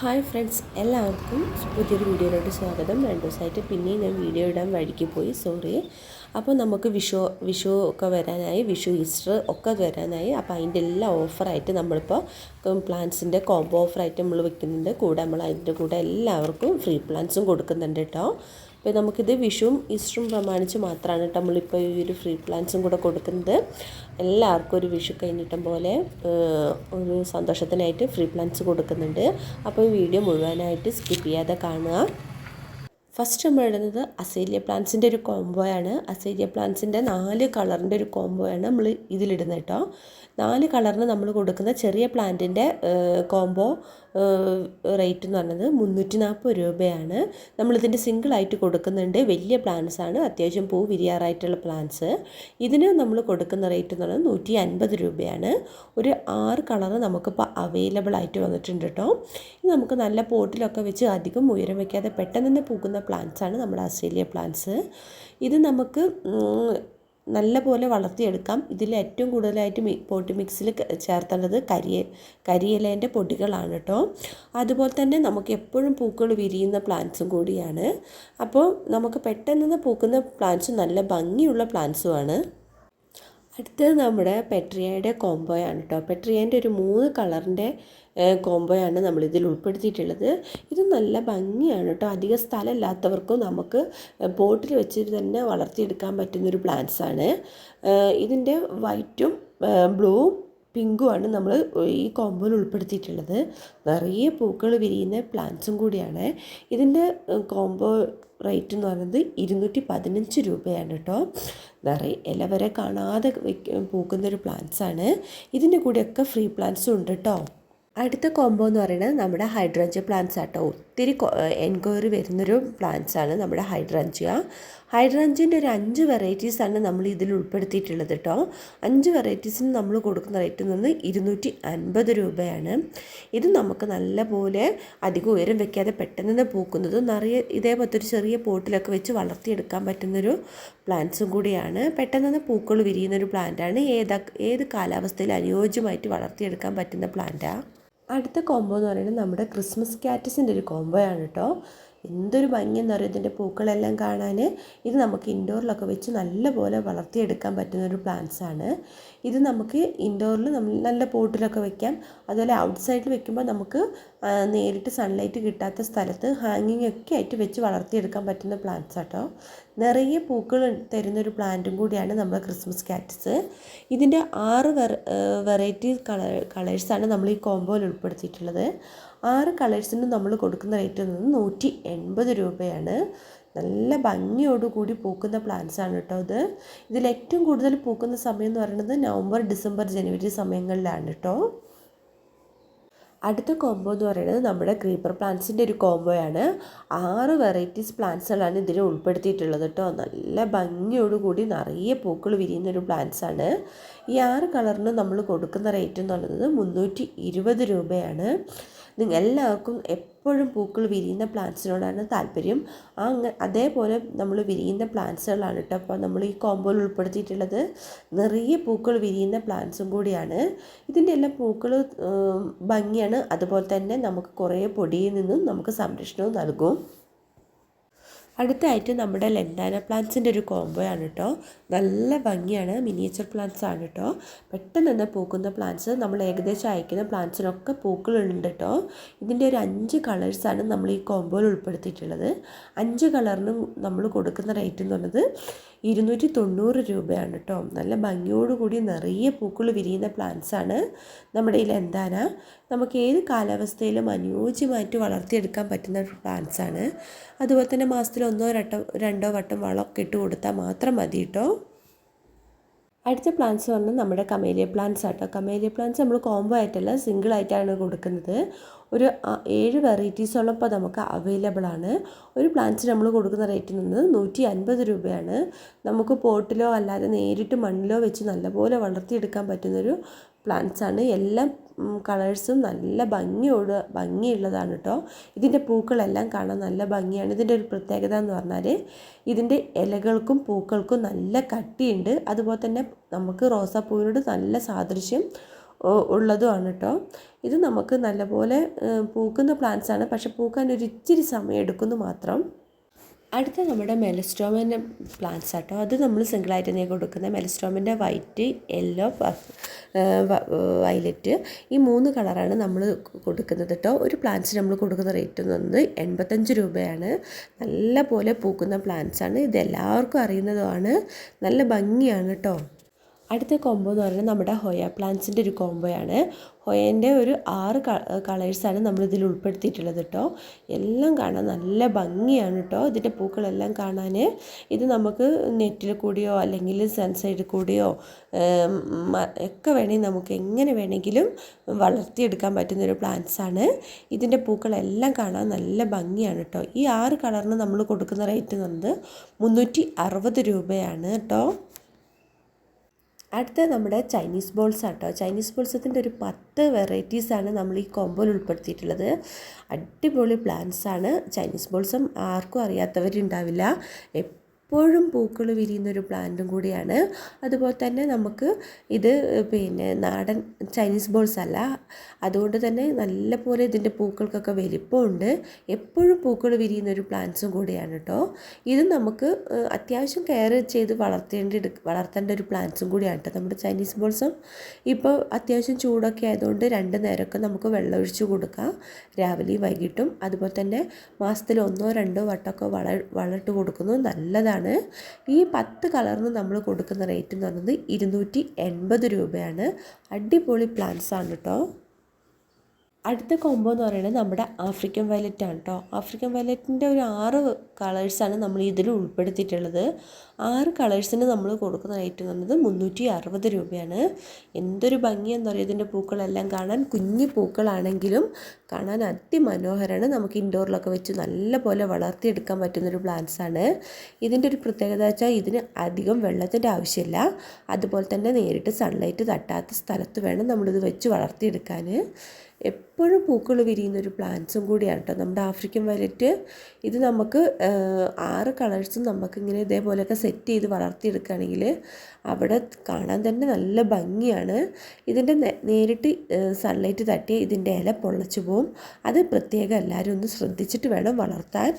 Hi friends എല്ലാവർക്കും പുതിയൊരു വീഡിയോയിലോട്ട് സ്വാഗതം. രണ്ട് ദിവസമായിട്ട് പിന്നെയും ഞാൻ വീഡിയോ ഇടാൻ വഴിക്ക് പോയി സോറി. അപ്പോൾ നമുക്ക് വിഷു വിഷു ഒക്കെ വരാനായി വിഷു ഈസ്റ്റർ ഒക്കെ വരാനായി അപ്പോൾ അതിന്റെ എല്ലാ ഓഫറായിട്ട് നമ്മളിപ്പോൾ പ്ലാൻസിന്റെ കോംബോ ഓഫറായിട്ട് നമ്മൾ വെക്കുന്നുണ്ട്. കൂടെ നമ്മൾ അതിന്റെ കൂടെ എല്ലാവർക്കും ഫ്രീ പ്ലാൻസും കൊടുക്കുന്നുണ്ട് കേട്ടോ. അപ്പോൾ നമുക്കിത് വിഷുവും ഈസ്റ്ററും പ്രമാണിച്ച് മാത്രമാണ് കേട്ടോ നമ്മളിപ്പോൾ ഈ ഒരു ഫ്രീ പ്ലാൻസും കൂടെ കൊടുക്കുന്നത്. എല്ലാവർക്കും ഒരു വിഷു കഴിഞ്ഞിട്ടം പോലെ ഒരു സന്തോഷത്തിനായിട്ട് ഫ്രീ പ്ലാൻസ് കൊടുക്കുന്നുണ്ട്. അപ്പോൾ ഈ വീഡിയോ മുഴുവനായിട്ട് സ്കിപ്പ് ചെയ്യാതെ കാണുക. ഫസ്റ്റ് നമ്മൾ ഇടുന്നത് അസേലിയ പ്ലാന്റ്സിന്റെ ഒരു കോംബോ ആണ്. അസേലിയ പ്ലാന്റ്സിന്റെ നാല് കളറിന്റെ ഒരു കോംബോ ആണ് നമ്മൾ ഇതിലിടുന്നത് കേട്ടോ. നാല് കളറിന് നമ്മൾ കൊടുക്കുന്ന ചെറിയ പ്ലാന്റിന്റെ കോംബോ റേറ്റ് എന്ന് പറയുന്നത് മുന്നൂറ്റി നാൽപ്പത് രൂപയാണ് നമ്മളിതിന്റെ സിംഗിളായിട്ട് കൊടുക്കുന്നുണ്ട്. വലിയ പ്ലാന്റ്സ് ആണ്. അത്യാവശ്യം പൂ വിരിയാറായിട്ടുള്ള പ്ലാന്റ്സ് ഇതിന് നമ്മൾ കൊടുക്കുന്ന റേറ്റ് എന്ന് പറയുന്നത് നൂറ്റി അൻപത് രൂപയാണ്. ഒരു ആറ് കളറ് നമുക്കിപ്പോൾ അവൈലബിൾ ആയിട്ട് വന്നിട്ടുണ്ട് കേട്ടോ. ഇത് നമുക്ക് നല്ല പോട്ടിലൊക്കെ വെച്ച് അധികം ഉയരം വയ്ക്കാതെ പെട്ടെന്ന് തന്നെ പൂക്കുന്ന പ്ലാന്റ്സ് ആണ് നമ്മുടെ ആസ്ട്രേലിയ പ്ലാന്റ്സ് ഇത് നമുക്ക് നല്ല പോലെ വളർത്തിയെടുക്കാം. ഇതിൽ ഏറ്റവും കൂടുതലായിട്ട് മി പോട്ടി മിക്സിൽ ചേർത്തേണ്ടത് കരിയ കരിയിലേന്റെ പൊടികളാണ് കേട്ടോ. അതുപോലെ തന്നെ നമുക്ക് എപ്പോഴും പൂക്കൾ വിരിയുന്ന പ്ലാന്റ്സും കൂടിയാണ്. അപ്പോൾ നമുക്ക് പെട്ടെന്ന് പൂക്കുന്ന പ്ലാന്റ്സും നല്ല ഭംഗിയുള്ള പ്ലാന്റ്സുമാണ് അടുത്തത് നമ്മുടെ പെട്രിയയുടെ കോംബോയാണ് കേട്ടോ. പെട്രിയേന്റെ ഒരു മൂന്ന് കളറിന്റെ കോംബോയാണ് നമ്മളിതിൽ ഉൾപ്പെടുത്തിയിട്ടുള്ളത്. ഇത് നല്ല ഭംഗിയാണ് കേട്ടോ. അധികം സ്ഥലമില്ലാത്തവർക്കും നമുക്ക് പോട്ടിൽ വെച്ചിട്ട് തന്നെ വളർത്തിയെടുക്കാൻ പറ്റുന്നൊരു പ്ലാന്റ്സാണ്. ഇതിന്റെ വൈറ്റും ബ്ലൂവും പിങ്കുമാണ് നമ്മൾ ഈ കോമ്പോയിൽ ഉൾപ്പെടുത്തിയിട്ടുള്ളത്. നിറയെ പൂക്കൾ വിരിയുന്ന പ്ലാന്റ്സും കൂടിയാണ്. ഇതിന്റെ കോംബോ റേറ്റ് എന്ന് പറയുന്നത് ഇരുന്നൂറ്റി പതിനഞ്ച് രൂപയാണ് കേട്ടോ. നിറയെ ഇല വരെ കാണാതെ പൂക്കുന്നൊരു പൂക്കുന്ന ഒരു പ്ലാന്റ്സ് ആണ്. ഇതിന്റെ കൂടെയൊക്കെ ഫ്രീ പ്ലാന്റ്സും ഉണ്ട് കേട്ടോ. അടുത്ത കോംബോ എന്ന് പറയുന്നത് നമ്മുടെ ഹൈഡ്രഞ്ച പ്ലാന്റ്സ് ആട്ടോ. ഒത്തിരി എൻക്വയറി വരുന്നൊരു പ്ലാന്റ്സ് ആണ് നമ്മുടെ ഹൈഡ്രഞ്ചിയ ഹൈഡ്രഞ്ചിന്റെ ഒരു അഞ്ച് വെറൈറ്റീസാണ് നമ്മൾ ഇതിൽ ഉൾപ്പെടുത്തിയിട്ടുള്ളത് കേട്ടോ. അഞ്ച് വെറൈറ്റീസിന് നമ്മൾ കൊടുക്കുന്ന റേറ്റ് നിന്ന് ഇരുന്നൂറ്റി അൻപത് രൂപയാണ്. ഇത് നമുക്ക് നല്ലപോലെ അധികം ഉയരം വെക്കാതെ പെട്ടെന്ന് തന്നെ പൂക്കുന്നതും നിറയെ ഇതേപോലത്തെ ഒരു ചെറിയ പോട്ടിലൊക്കെ വെച്ച് വളർത്തിയെടുക്കാൻ പറ്റുന്നൊരു പ്ലാന്റ്സും കൂടിയാണ്. പെട്ടെന്ന് തന്നെ പൂക്കൾ വിരിയുന്നൊരു പ്ലാന്റാണ്. ഏതാ ഏത് കാലാവസ്ഥയിൽ അനുയോജ്യമായിട്ട് വളർത്തിയെടുക്കാൻ പറ്റുന്ന പ്ലാന്റാണ് അടുത്ത കോംബോ എന്ന് പറയുന്നത് നമ്മുടെ ക്രിസ്മസ് കാറ്റസിന്റെ ഒരു കോംബോയാണ് കേട്ടോ. എന്തൊരു ഭംഗിയെന്ന് പറയുക ഇതിന്റെ പൂക്കളെല്ലാം കാണാൻ ഇത് നമുക്ക് ഇൻഡോറിലൊക്കെ വെച്ച് നല്ലപോലെ വളർത്തിയെടുക്കാൻ പറ്റുന്ന ഒരു പ്ലാന്റ്സ് ആണ്. ഇത് നമുക്ക് ഇൻഡോറിൽ നല്ല പോട്ടിലൊക്കെ വെക്കാം. അതുപോലെ ഔട്ട് സൈഡിൽ വെക്കുമ്പോൾ നമുക്ക് നേരിട്ട് സൺലൈറ്റ് കിട്ടാത്ത സ്ഥലത്ത് ഹാങ്ങിങ് ഒക്കെ ആയിട്ട് വെച്ച് വളർത്തിയെടുക്കാൻ പറ്റുന്ന പ്ലാന്റ്സ് ആട്ടോ. നിറയെ പൂക്കൾ തരുന്നൊരു പ്ലാന്റും കൂടിയാണ് നമ്മൾ ക്രിസ്മസ് കാറ്റ്സ് ഇതിന്റെ ആറ് വെറ വെറൈറ്റി കളർ കളേഴ്സാണ് നമ്മൾ ഈ കോംബോയിൽ ഉൾപ്പെടുത്തിയിട്ടുള്ളത്. ആറ് കളേഴ്സിന് നമ്മൾ കൊടുക്കുന്ന റേറ്റ് നിന്ന് നൂറ്റി എൺപത് രൂപയാണ്. നല്ല ഭംഗിയോടുകൂടി പൂക്കുന്ന പ്ലാന്റ്സ് ആണ് കേട്ടോ ഇത്. ഇതിൽ ഏറ്റവും കൂടുതൽ പൂക്കുന്ന സമയം എന്ന് പറയുന്നത് നവംബർ ഡിസംബർ ജനുവരി സമയങ്ങളിലാണ് കേട്ടോ അടുത്ത കോംബോ എന്ന് പറയുന്നത് നമ്മുടെ ക്രീപ്പർ പ്ലാന്റ്സിന്റെ ഒരു കോംബോയാണ് ആറ് വെറൈറ്റീസ് പ്ലാന്റ്സുകളാണ് ഇതിൽ ഉൾപ്പെടുത്തിയിട്ടുള്ളത് കേട്ടോ. നല്ല ഭംഗിയോടുകൂടി നിറയെ പൂക്കൾ വിരിയുന്ന ഒരു പ്ലാന്റ്സ് ആണ്. ഈ ആറ് കളറിന് നമ്മൾ കൊടുക്കുന്ന റേറ്റ് എന്ന് പറയുന്നത് മുന്നൂറ്റി രൂപയാണ്. നിങ്ങൾ എല്ലാവർക്കും എപ്പോഴും പൂക്കൾ വിരിയുന്ന പ്ലാന്റ്സിനോടാണ് താല്പര്യം. ആ അതേപോലെ നമ്മൾ വിരിയുന്ന പ്ലാന്റ്സുകളാണ് കേട്ടോ. അപ്പോൾ നമ്മൾ ഈ കോമ്പോയിൽ ഉൾപ്പെടുത്തിയിട്ടുള്ളത് നിറയെ പൂക്കൾ വിരിയുന്ന പ്ലാന്റ്സും കൂടിയാണ്. ഇതിന്റെ എല്ലാം പൂക്കൾ ഭംഗിയാണ്. അതുപോലെ തന്നെ നമുക്ക് കുറേ പൊടിയിൽ നിന്നും നമുക്ക് സംരക്ഷണവും നൽകും. അടുത്തായിട്ട് നമ്മുടെ ലെൻഡാന പ്ലാന്റ്സിന്റെ ഒരു കോംബോ ആണ് കേട്ടോ നല്ല ഭംഗിയാണ്. മിനിയേച്ചർ പ്ലാന്റ്സ് ആണ് കേട്ടോ പെട്ടെന്ന് തന്നെ പൂക്കുന്ന പ്ലാന്റ്സ് നമ്മൾ ഏകദേശം അയക്കുന്ന പ്ലാന്റ്സിനൊക്കെ പൂക്കളുണ്ട് കേട്ടോ ഇതിന്റെ ഒരു അഞ്ച് കളേഴ്സാണ് നമ്മൾ ഈ കോംബോയിൽ ഉൾപ്പെടുത്തിയിട്ടുള്ളത്. അഞ്ച് കളറിനും നമ്മൾ കൊടുക്കുന്ന റേറ്റ് എന്ന് പറയുന്നത് ഇരുന്നൂറ്റി തൊണ്ണൂറ് രൂപയാണ് കേട്ടോ നല്ല ഭംഗിയോടുകൂടി നിറയെ പൂക്കൾ വിരിയുന്ന പ്ലാന്റ്സ് ആണ് നമ്മുടെ ഈ ലെന്താന നമുക്ക് ഏത് കാലാവസ്ഥയിലും അനുയോജ്യമായിട്ട് വളർത്തിയെടുക്കാൻ പറ്റുന്ന പ്ലാന്റ്സ് ആണ്. അതുപോലെ തന്നെ മാസത്തിൽ ഒന്നോ രണ്ടോ രണ്ടോ വട്ടം വളമൊക്കെ ഇട്ട് കൊടുത്താൽ മാത്രം മതി കേട്ടോ അടുത്ത പ്ലാന്റ്സ് പറഞ്ഞാൽ നമ്മുടെ കമേലിയ പ്ലാന്റ്സ് ആട്ടോ. കമേലിയ പ്ലാന്റ്സ് നമ്മൾ കോംബോ ആയിട്ടല്ല സിംഗിൾ ആയിട്ടാണ് കൊടുക്കുന്നത്. ഒരു ഏഴ് വെറൈറ്റീസോളം ഉള്ളപ്പോൾ നമുക്ക് അവൈലബിൾ ആണ്. ഒരു പ്ലാന്റ്സ് നമ്മൾ കൊടുക്കുന്ന റേറ്റ് നിന്ന് നൂറ്റി അൻപത് രൂപയാണ്. നമുക്ക് പോട്ടിലോ അല്ലാതെ നേരിട്ട് മണ്ണിലോ വെച്ച് നല്ലപോലെ വളർത്തിയെടുക്കാൻ പറ്റുന്നൊരു പ്ലാന്റ്സ് ആണ്. എല്ലാം കളേഴ്സും നല്ല ഭംഗിയോട് ഭംഗിയുള്ളതാണ് കേട്ടോ ഇതിന്റെ പൂക്കളെല്ലാം കാണാൻ നല്ല ഭംഗിയാണ്. ഇതിന്റെ ഒരു പ്രത്യേകത എന്ന് പറഞ്ഞാൽ ഇതിന്റെ ഇലകൾക്കും പൂക്കൾക്കും നല്ല കട്ടിയുണ്ട്. അതുപോലെ തന്നെ നമുക്ക് റോസാപ്പൂവിനോട് നല്ല സാദൃശ്യം ഉള്ളതുമാണ് കേട്ടോ ഇത് നമുക്ക് നല്ലപോലെ പൂക്കുന്ന പ്ലാന്റ്സാണ് പക്ഷെ പൂക്കാൻ ഒരു ഇച്ചിരി സമയം എടുക്കുന്നു മാത്രം. അടുത്ത നമ്മുടെ മെലസ്ട്രോമിന്റെ പ്ലാന്റ്സ് ആട്ടോ. അത് നമ്മൾ സിംഗിളായിട്ട് തന്നെ കൊടുക്കുന്നത്. മെലസ്ട്രോമിന്റെ വൈറ്റ് യെല്ലോ വയലറ്റ് ഈ മൂന്ന് കളറാണ് നമ്മൾ കൊടുക്കുന്നത് കേട്ടോ ഒരു പ്ലാന്റ്സ് നമ്മൾ കൊടുക്കുന്ന റേറ്റ് എന്ന് പറയുന്നത് എൺപത്തഞ്ച് രൂപയാണ്. നല്ല പോലെ പൂക്കുന്ന പ്ലാന്റ്സാണ് ഇത് എല്ലാവർക്കും അറിയുന്നതുമാണ്. നല്ല ഭംഗിയാണ് കേട്ടോ അടുത്ത കോംബോ എന്ന് പറയുന്നത് നമ്മുടെ ഹൊയ പ്ലാന്റ്സിന്റെ ഒരു കോംബോയാണ് ഹൊയേന്റെ ഒരു ആറ് കളേഴ്സാണ് നമ്മൾ ഇതിൽ ഉൾപ്പെടുത്തിയിട്ടുള്ളത് കേട്ടോ എല്ലാം കാണാൻ നല്ല ഭംഗിയാണ് കേട്ടോ ഇതിന്റെ പൂക്കളെല്ലാം കാണാൻ ഇത് നമുക്ക് നെറ്റിൽ കൂടിയോ അല്ലെങ്കിൽ സൺസൈഡിൽ കൂടിയോ ഒക്കെ വേണമെങ്കിൽ നമുക്ക് എങ്ങനെ വേണമെങ്കിലും വളർത്തിയെടുക്കാൻ പറ്റുന്ന ഒരു പ്ലാന്റ്സ് ആണ്. ഇതിന്റെ പൂക്കളെല്ലാം കാണാൻ നല്ല ഭംഗിയാണ് കേട്ടോ ഈ ആറ് കളറിന് നമ്മൾ കൊടുക്കുന്ന റേറ്റ് എന്ന് പറയുന്നത് മുന്നൂറ്റി രൂപയാണ് കേട്ടോ അടുത്ത നമ്മുടെ ചൈനീസ് ബോൾസ് ആട്ടോ. ചൈനീസ് ബോൾസത്തിന്റെ ഒരു പത്ത് വെറൈറ്റീസാണ് നമ്മൾ ഈ കോമ്പോയിൽ ഉൾപ്പെടുത്തിയിട്ടുള്ളത്. അടിപൊളി പ്ലാന്റ്സ് ആണ്. ചൈനീസ് ബോൾസും ആർക്കും അറിയാത്തവരുണ്ടാവില്ല. എപ്പോഴും പൂക്കൾ വിരിയുന്നൊരു പ്ലാന്റും കൂടിയാണ്. അതുപോലെ തന്നെ നമുക്ക് ഇത് പിന്നെ നാടൻ ചൈനീസ് ബോൾസ് അല്ല അതുകൊണ്ട് തന്നെ നല്ല പോലെ ഇതിന്റെ പൂക്കൾക്കൊക്കെ വലിപ്പമുണ്ട്. എപ്പോഴും പൂക്കൾ വിരിയുന്നൊരു പ്ലാന്റ്സും കൂടിയാണ് കേട്ടോ. ഇത് നമുക്ക് അത്യാവശ്യം കെയർ ചെയ്ത് വളർത്തേണ്ടി വളർത്തേണ്ട ഒരു പ്ലാന്റ്സും കൂടിയാണ് കേട്ടോ നമ്മുടെ ചൈനീസ് ബോൾസും. ഇപ്പോൾ അത്യാവശ്യം ചൂടൊക്കെ ആയതുകൊണ്ട് രണ്ട് നേരമൊക്കെ നമുക്ക് വെള്ളമൊഴിച്ച് കൊടുക്കാം. രാവിലെയും വൈകിട്ടും. അതുപോലെ തന്നെ മാസത്തിൽ ഒന്നോ രണ്ടോ വട്ടമൊക്കെ വള വളർട്ട് കൊടുക്കുന്നത് നല്ലതാണ്. ആണ്. ഈ പത്ത് കളറിന് നമ്മൾ കൊടുക്കുന്ന റേറ്റ് എന്ന് പറയുന്നത് ഇരുന്നൂറ്റി എൺപത് രൂപയാണ്. അടിപൊളി പ്ലാന്റ്സ് ആണ് കേട്ടോ അടുത്ത കോംബോ എന്ന് പറയുന്നത് നമ്മുടെ ആഫ്രിക്കൻ വയലറ്റ് ആണ് കേട്ടോ ആഫ്രിക്കൻ വയലറ്റിന്റെ ഒരു ആറ് കളേഴ്സാണ് നമ്മൾ ഇതിൽ ഉൾപ്പെടുത്തിയിട്ടുള്ളത്. ആറ് കളേഴ്സിന് നമ്മൾ കൊടുക്കുന്ന റേറ്റ് എന്ന് മുന്നൂറ്റി അറുപത് രൂപയാണ്. എന്തൊരു ഭംഗിയാണെന്ന് പറയുക ഇതിന്റെ പൂക്കളെല്ലാം കാണാൻ കുഞ്ഞു പൂക്കളാണെങ്കിലും കാണാൻ അതിമനോഹരമാണ് നമുക്ക് ഇൻഡോറിലൊക്കെ വെച്ച് നല്ല പോലെ വളർത്തിയെടുക്കാൻ പറ്റുന്നൊരു ആണ്. ഇതിന്റെ ഒരു പ്രത്യേകത വെച്ചാൽ ഇതിന് അധികം വെള്ളത്തിന്റെ ആവശ്യമില്ല. അതുപോലെ തന്നെ നേരിട്ട് സൺലൈറ്റ് തട്ടാത്ത സ്ഥലത്ത് വേണം നമ്മളിത് വെച്ച് വളർത്തിയെടുക്കാൻ. എപ്പോഴും പൂക്കൾ വിരിയുന്ന ഒരു പ്ലാന്റ്സും കൂടിയാണ് കേട്ടോ നമ്മുടെ ആഫ്രിക്കൻ വയലറ്റ് ഇത് നമുക്ക് ആറ് കളേഴ്സും നമുക്കിങ്ങനെ ഇതേപോലെയൊക്കെ സെറ്റ് ചെയ്ത് വളർത്തിയെടുക്കുകയാണെങ്കിൽ അവിടെ കാണാൻ തന്നെ നല്ല ഭംഗിയാണ്. ഇതിന്റെ നേരിട്ട് സൺലൈറ്റ് തട്ടി ഇതിന്റെ ഇല പൊള്ളച്ചു പോവും. അത് പ്രത്യേകം എല്ലാവരും ഒന്ന് ശ്രദ്ധിച്ചിട്ട് വേണം വളർത്താൻ.